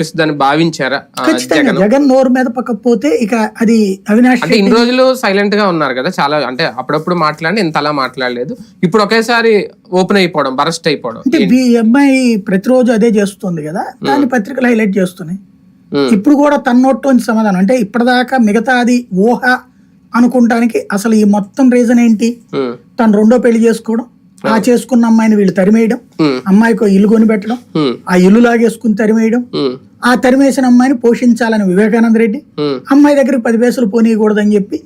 చూపిస్తుందని భావించారా? ఖచ్చితంగా జగన్? నోరు మీద పక్కపోతే ఇక అది అవినాష్ అంటే ఇన్ని రోజులు సైలెంట్గా ఉన్నారు కదా చాలా అంటే అప్పుడప్పుడు మాట్లాడి ఇంతలా మాట్లాడలేదు. ఇప్పుడు ఒకేసారి ఓపెన్ అయిపోవడం బరస్ట్ అయిపోవడం. అంటే అమ్మాయి ప్రతిరోజు అదే చేస్తుంది కదా దాన్ని పత్రికలు హైలైట్ చేస్తున్నాయి. ఇప్పుడు కూడా తన నోట్లోంచి సమాధానం అంటే ఇప్పటిదాకా మిగతాది ఊహ అనుకుంటానికి అసలు ఈ మొత్తం రీజన్ ఏంటి? తను రెండో పెళ్ళి చేసుకోవడం ఆ చేసుకున్న అమ్మాయిని వీళ్ళు తరిమేయడం అమ్మాయికి ఇల్లు కొనిపెట్టడం ఉమ్, ఆ ఇల్లు లాగేసుకుని తరిమేయడం ఆ తరిమేసిన అమ్మాయిని పోషించాలని వివేకానంద రెడ్డి. అమ్మాయి దగ్గరికి పది పైసలు పోనీయకూడదని చెప్పి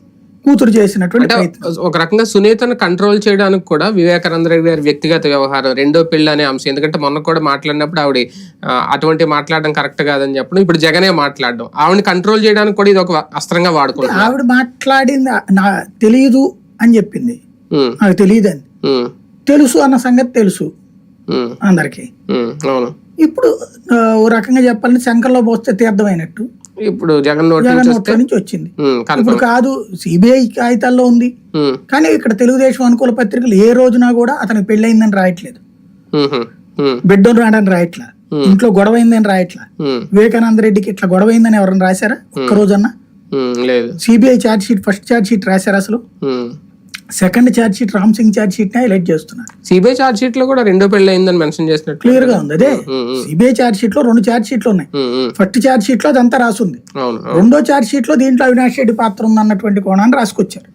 కూతురు చేసినటువంటి ఒక రకంగా సునీతను కంట్రోల్ చేయడానికి కూడా వివేకానంద రెడ్డి గారి వ్యక్తిగత వ్యవహారం రెండో పెళ్ళి అనే అంశం. ఎందుకంటే మొన్న కూడా మాట్లాడినప్పుడు ఆవిడ అటువంటి మాట్లాడడం కరెక్ట్ కాదని చెప్పడం ఇప్పుడు జగనే మాట్లాడడం. ఆవిడని కంట్రోల్ చేయడానికి కూడా ఇది ఒక అస్త్రంగా వాడుకుంటారు ఆవిడ మాట్లాడింది నా తెలియదు అని చెప్పింది. నాకు తెలియదు అని తెలుసు అన్న సంగతి తెలుసు అందరికి. అవును. ఇప్పుడు ఓ రకంగా చెప్పాలంటే శంకర్లో పోస్తే తీర్థమైనట్టు. ఇప్పుడు జగన్ జగన్ నుంచి నోట్ల వస్తే నుంచి వచ్చింది. ఇప్పుడు కాదు సిబిఐ కాగితాల్లో ఉంది. కానీ ఇక్కడ తెలుగుదేశం అనుకూల పత్రికలు ఏ రోజున కూడా అతనికి పెళ్ళయిందని రాయట్లేదు. బిడ్డను రాడని రాయట్లా. ఇంట్లో గొడవ అయిందని రాయట్లా వివేకానంద రెడ్డికి ఇట్లా గొడవ అయిందని ఎవరైనా రాశారా ఒక్క రోజన్నా? లేదు. CBI charge sheet first charge sheet రాశారు అసలు. Second charge sheet Ram Singh charge షీట్ని highlight చేస్తున్నారు. సిబిఐ ఛార్జ్ షీట్లో కూడా రెండో పెళ్ళి అయిందని మెన్షన్ చేసినట్టు క్లియర్గా ఉంది. అదే. సిబిఐ ఛార్జ్ షీట్లో రెండు ఛార్జ్ షీట్లు ఉన్నాయి. ఫస్ట్ ఛార్జ్ షీట్లో అదంతా రాసుంది. రెండో ఛార్జ్ షీట్లో దీంట్లో అవినాష్ రెడ్డి పాత్ర ఉందన్నటువంటి కోణాన్ని రాసుకొచ్చారు.